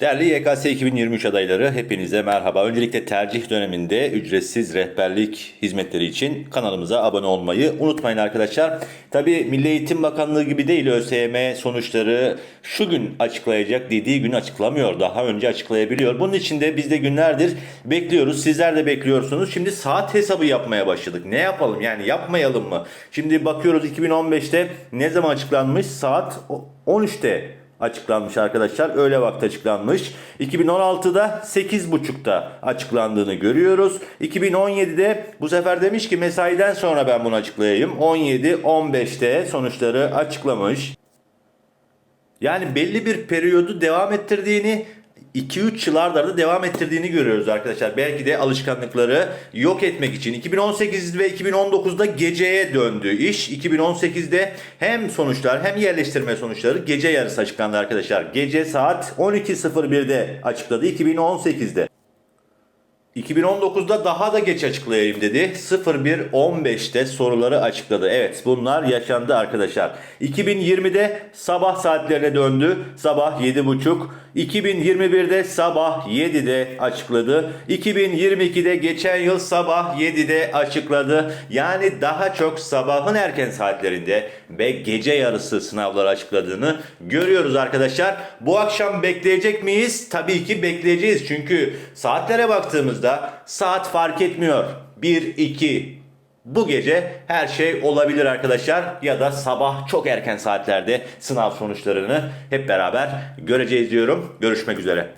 Değerli YKS 2023 adayları hepinize merhaba. Öncelikle tercih döneminde ücretsiz rehberlik hizmetleri için kanalımıza abone olmayı unutmayın arkadaşlar. Tabi Milli Eğitim Bakanlığı gibi değil ÖSYM sonuçları şu gün açıklayacak dediği gün açıklamıyor. Daha önce açıklayabiliyor. Bunun için de biz de günlerdir bekliyoruz. Sizler de bekliyorsunuz. Şimdi saat hesabı yapmaya başladık. Ne yapalım yani yapmayalım mı? Şimdi bakıyoruz 2015'te ne zaman açıklanmış? Saat 13'te açıklanmış arkadaşlar. Öğle vakti açıklanmış. 2016'da 8.30'da açıklandığını görüyoruz. 2017'de bu sefer demiş ki mesaiden sonra ben bunu açıklayayım. 17-15'te sonuçları açıklamış. Yani belli bir periyodu devam ettirdiğini 2-3 yıl arda arda devam ettirdiğini görüyoruz arkadaşlar. Belki de alışkanlıkları yok etmek için. 2018 ve 2019'da geceye döndü iş. 2018'de hem sonuçlar hem yerleştirme sonuçları gece yarısı açıklandı arkadaşlar. Gece saat 12.01'de açıkladı 2018'de. 2019'da daha da geç açıklayayım dedi. 01.15'te soruları açıkladı. Evet bunlar yaşandı arkadaşlar. 2020'de sabah saatlerine döndü. Sabah 7.30. 2021'de sabah 7'de açıkladı. 2022'de geçen yıl sabah 7'de açıkladı. Yani daha çok sabahın erken saatlerinde ve gece yarısı sınavları açıkladığını görüyoruz arkadaşlar. Bu akşam bekleyecek miyiz? Tabii ki bekleyeceğiz. Çünkü saatlere baktığımızda saat fark etmiyor. 1, 2, bu gece her şey olabilir arkadaşlar ya da sabah çok erken saatlerde sınav sonuçlarını hep beraber göreceğiz diyorum. Görüşmek üzere.